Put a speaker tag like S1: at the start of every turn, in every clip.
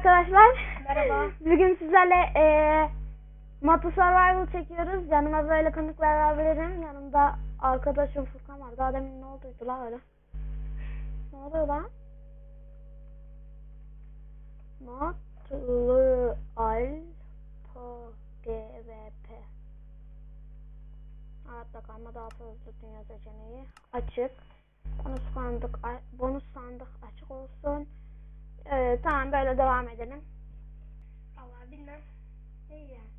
S1: arkadaşlar.
S2: Merhaba.
S1: Bugün sizlerle eee Matu Survival çekiyoruz. Yanıma böyle konuklar alabilirim. Yanımda arkadaşım Furkan var. Daha demin ne olduydu la öyle? Ne oluyor lan? Matlı Alpo GVP Hayatta kalma daha fazla dünya seçeneği açık. Bonus sandık, bonus sandık açık olsun. Ee, tamam böyle devam edelim.
S2: Allah bilmem. İyi yani.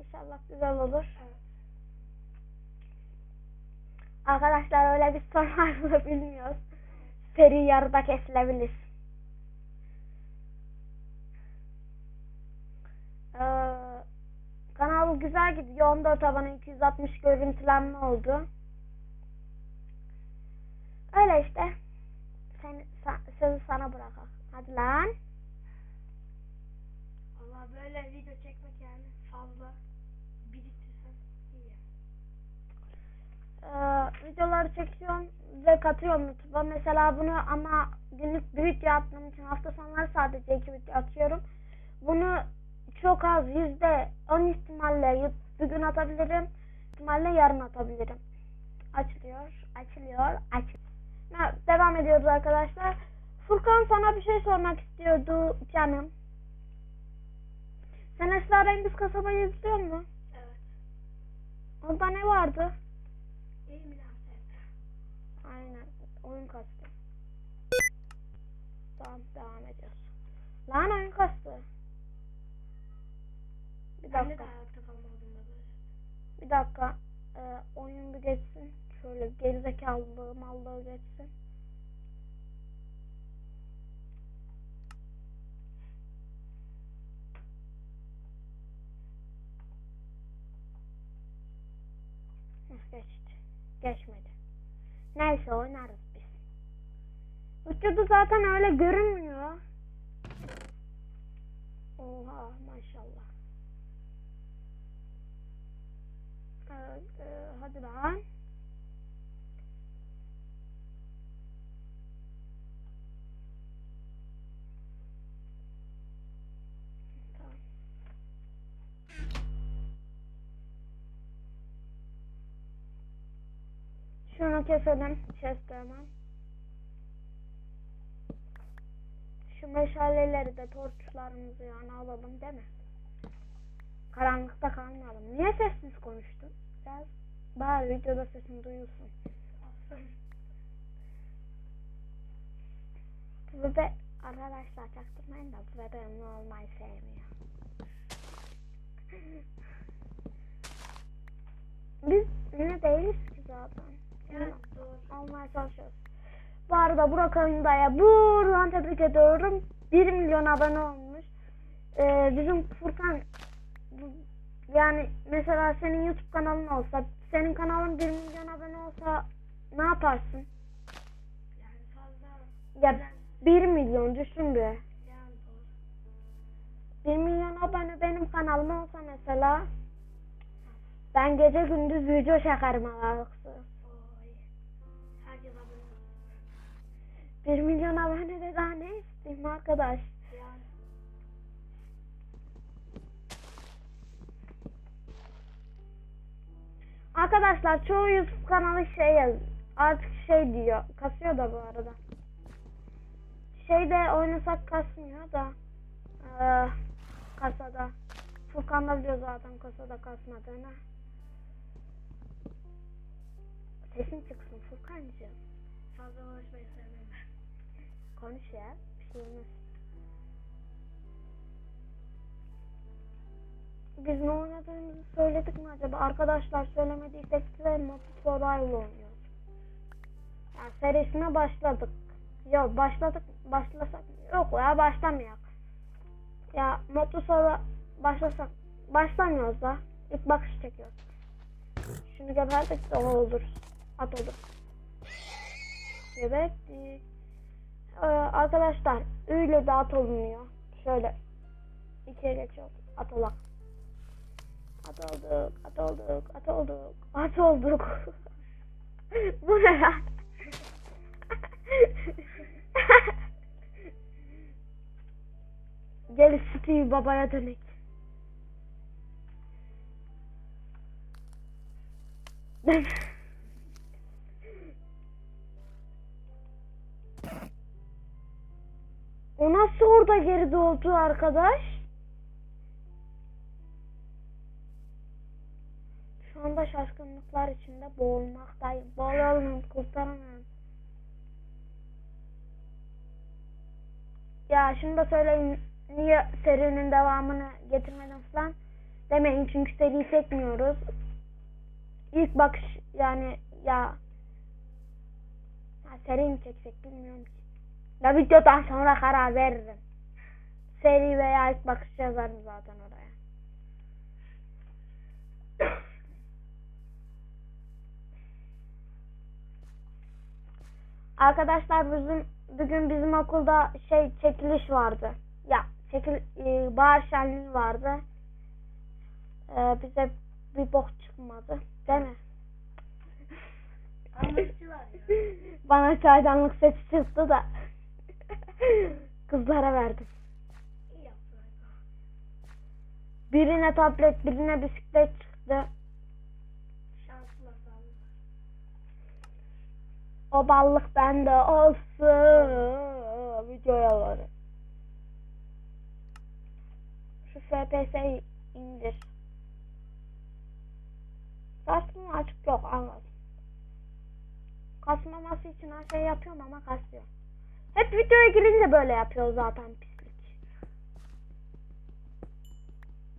S1: İnşallah güzel olur.
S2: Evet.
S1: Arkadaşlar öyle bir survival'ı bilmiyoruz. Seri yarıda kesilebilir. Ee, kanal güzel gidiyor. 14 abone 260 görüntülenme oldu. Öyle işte. Sen, sa- sözü sana bırakalım. Hadi lan.
S2: Allah böyle video çekmek yani fazla biriktirsen iyi.
S1: Ee, videoları çekiyorum ve katıyorum YouTube'a. Mesela bunu ama günlük bir video attığım için hafta sonları sadece iki video atıyorum. Bunu çok az yüzde on ihtimalle y- bugün atabilirim. ihtimalle yarın atabilirim. Açılıyor, açılıyor, açılıyor. Devam ediyoruz arkadaşlar. Furkan sana bir şey sormak istiyordu canım. Sen Esrarengiz Kasabayı izliyor musun?
S2: Evet.
S1: Orada ne vardı?
S2: İyi münasebet.
S1: Aynen. Oyun kastı. Tamam devam ediyoruz. Lan oyun kastı. Bir
S2: Ben de
S1: dakika. Bir dakika. Ee, oyun bir geçsin. Şöyle gerizekalılığı mallığı geçsin. Heh, geçti. Geçmedi. Neyse oynarız biz. Vücudu zaten öyle görünmüyor. Oha maşallah. Evet, e, hadi lan. Tamam. Şunu keselim. Chest hemen. Şu meşaleleri de torçlarımızı yani alalım değil mi? Karanlıkta kalmayalım. Niye sessiz konuştun? Biraz bari videoda sesin duyulsun. Bu bebe arkadaşlar çaktırmayın da bu bebe ünlü olmayı sevmiyor. Biz zaten.
S2: Yani
S1: Olmaya çalışıyoruz. Bu arada Burak Oyunda'ya buradan tebrik ediyorum. 1 milyon abone olmuş. Ee, bizim Furkan yani mesela senin YouTube kanalın olsa senin kanalın 1 milyon abone olsa ne yaparsın?
S2: Yani fazla.
S1: Ya 1 milyon düşün bir.
S2: Yani doğru.
S1: 1 milyon abone benim kanalım olsa mesela ben gece gündüz video çekerim aralıksız. 1 milyon abone de daha ne isteyeyim arkadaş?
S2: Yani.
S1: Arkadaşlar çoğu YouTube kanalı şey yaz artık şey diyor kasıyor da bu arada. Şeyde oynasak kasmıyor da eee, kasada. Furkan da biliyor zaten kasada kasmadığını. Sesin çıksın Furkancığım.
S2: Fazla ben.
S1: Konuş ya. Bir şey olmaz. Biz ne oynadığımızı söyledik mi acaba? Arkadaşlar söylemediysek size Motor Survival oynuyoruz. Yani serisine başladık. Yok başladık. Başlasak yok ya başlamayak. Ya Motor Survival başlasak başlamıyoruz da. İlk bakış çekiyoruz. Şunu geberdik de o olur. At olur. Geberdik. Ee, arkadaşlar öyle de at olunuyor. Şöyle ikiye geçiyoruz. At olak. At olduk, at olduk, at olduk, at olduk. Bu ne ya? Gel Steve babaya dönek. O nasıl orada geri doğdu arkadaş? Şu anda şaşkınlıklar içinde boğulmaktayım. Boğulalım, kurtaramıyorum. Ya şunu da söyleyeyim. Niye serinin devamını getirmedim falan demeyin çünkü seri çekmiyoruz. İlk bakış yani ya ya seri mi çeksek bilmiyorum ki. Ya videodan sonra karar veririm. Seri veya ilk bakış yazarım zaten oraya. Arkadaşlar bizim bugün bizim okulda şey çekiliş vardı. Ya çekil e, bahar şenliği vardı. E, bize bir bok çıkmadı. Değil mi? Bana çaydanlık sesi çıktı da kızlara verdim. Birine tablet, birine bisiklet çıktı. O ballık bende olsun. Videoya var. Şu FPS'yi indir. Kasma açık yok anladım. Kasmaması için her şey yapıyorum ama kasıyor. Hep videoya girince böyle yapıyor zaten pislik.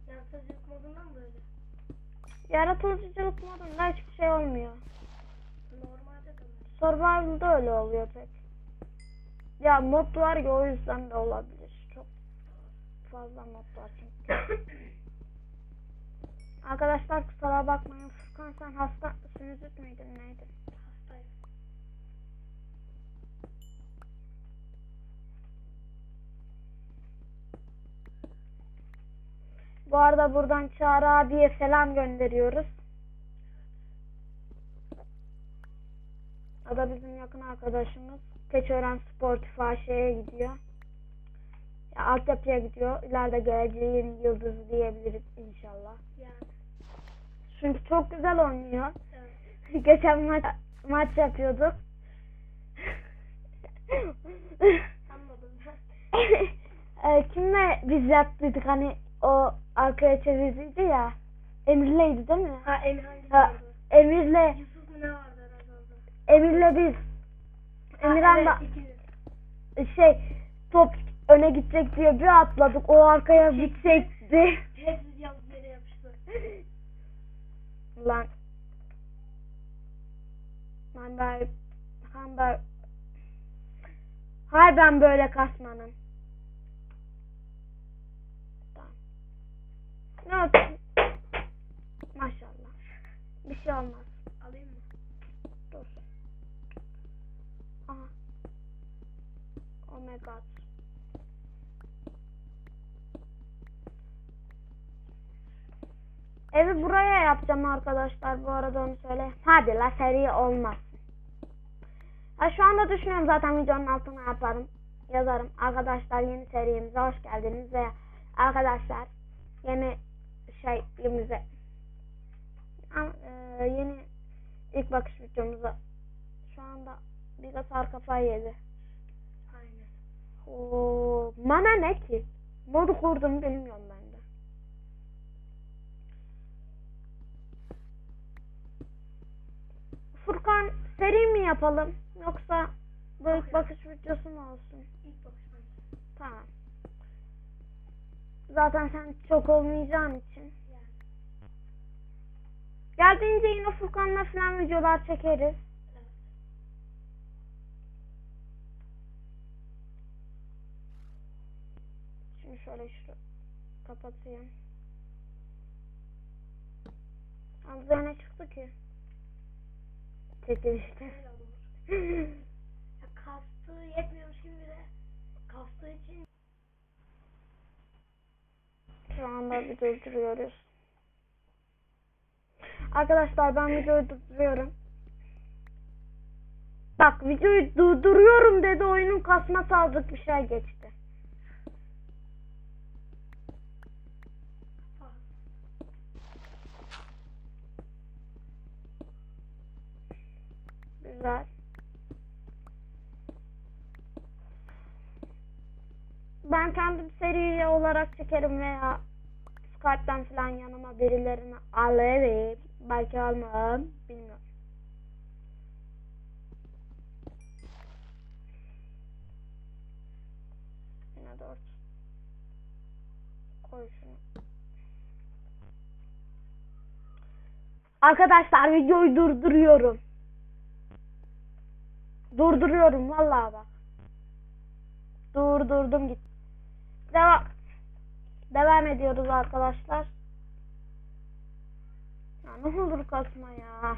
S2: Yaratıcılık modundan böyle.
S1: Yaratıcılık modunda hiçbir şey olmuyor.
S2: Normalde de böyle.
S1: Survival'da öyle oluyor pek. Ya mod var ya o yüzden de olabilir. Çok fazla mod var çünkü. Arkadaşlar kusura bakmayın. Furkan sen hasta sinüzit miydin neydi? Bu arada buradan Çağrı abiye selam gönderiyoruz. O da bizim yakın arkadaşımız. Keçören Sportif AŞ'ye gidiyor. Ya, altyapıya gidiyor. İleride geleceğin yıldızı diyebiliriz inşallah.
S2: Yani.
S1: Çünkü çok güzel oynuyor.
S2: Evet.
S1: Geçen maç maç yapıyorduk.
S2: Anladım.
S1: e, kimle biz yaptıydık hani o arkaya çevirdiydi ya. Emir'leydi değil mi?
S2: ha Emir
S1: Ha,
S2: vardı?
S1: Emir'le
S2: Yusuf mu ne vardı herhalde orada?
S1: Emir'le biz.
S2: Ha,
S1: Emirhan'la
S2: evet, ikiniz.
S1: şey top öne gidecek diye bir atladık. O arkaya gidecekti.
S2: Hepsi yalnız yere yapıştı.
S1: Lan. Ben böyle ben böyle Hayır ben böyle kasmanım. Ne olsun? Maşallah. Bir şey olmaz.
S2: Alayım mı?
S1: Dur. Aha. Oh my god. Evi buraya yapacağım arkadaşlar bu arada onu söyle. Hadi la seri olmaz. Ha, şu anda düşünüyorum zaten videonun altına yaparım. Yazarım. Arkadaşlar yeni serimize hoş geldiniz ve arkadaşlar yeni şeyimize e, yeni ilk bakış videomuza şu anda bilgisayar kafayı yedi.
S2: Aynen.
S1: Oo, bana ne ki? Modu kurdum bilmiyorum ben de. Furkan seri mi yapalım yoksa bu ilk bakış videosu mu olsun?
S2: İlk bakıştan.
S1: Tamam. Zaten sen çok olmayacağın için. Geldiğince yine Furkan'la falan videolar çekeriz. Şimdi şöyle şu kapatayım. Ağzına ne çıktı ki?
S2: Öyle olur. Ya kastığı yetmiyormuş gibi de kastığı için
S1: şu anda video duruyoruz. Arkadaşlar ben videoyu durduruyorum. Bak videoyu durduruyorum dedi oyunun kasması azlık bir şey geçti. Güzel. Ben kendim seri olarak çekerim veya Skype'dan falan yanıma birilerini alırım. Belki almam. Bilmiyorum. Yine dört. Koy şunu. Arkadaşlar videoyu durduruyorum. Durduruyorum vallahi bak. Durdurdum git. Devam. Devam ediyoruz arkadaşlar. Ya ne olur kasma ya.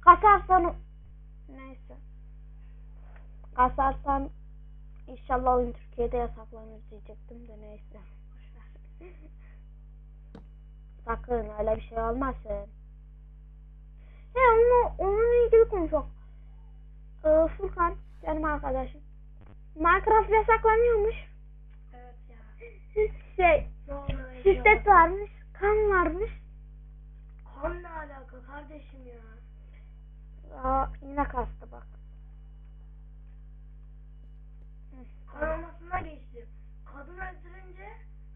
S1: Kasarsan neyse. Kasarsan inşallah oyun Türkiye'de yasaklanır diyecektim de neyse. Sakın öyle bir şey olmasın. He onunla, onunla ilgili konuşalım. Ee, Furkan canım arkadaşım. Minecraft yasaklanıyormuş.
S2: Evet ya.
S1: Şey, şiddet varmış, kan varmış.
S2: Kan ne alaka kardeşim ya?
S1: Aa, yine kastı bak. Hı,
S2: Kan olmasına geçti. Kadın öldürünce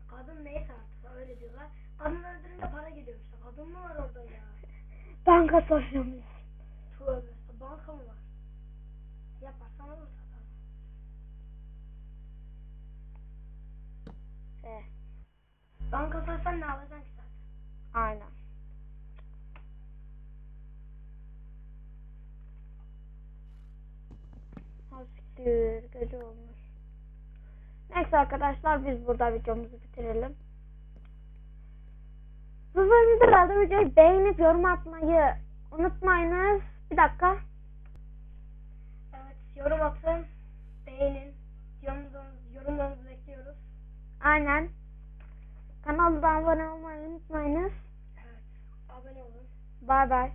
S2: kadın neyse artık öyle diyorlar. Kadın öldürünce para geliyor işte. Kadın mı var orada ya?
S1: Banka soyuyormuş.
S2: Tövbe. Banka mı var? Yaparsan olur zaten.
S1: He,
S2: Banka soysan ne alacaksın zaten?
S1: aynen. Ha, siktir, gece olmuş. Neyse arkadaşlar biz burada videomuzu bitirelim. Bu bölümde herhalde videoyu beğenip yorum atmayı unutmayınız. Bir dakika.
S2: Evet yorum atın. Beğenin. Yorumlarınızı bekliyoruz.
S1: Aynen. Kanalda abone olmayı unutmayınız.
S2: Evet. Abone olun.
S1: Bay bay.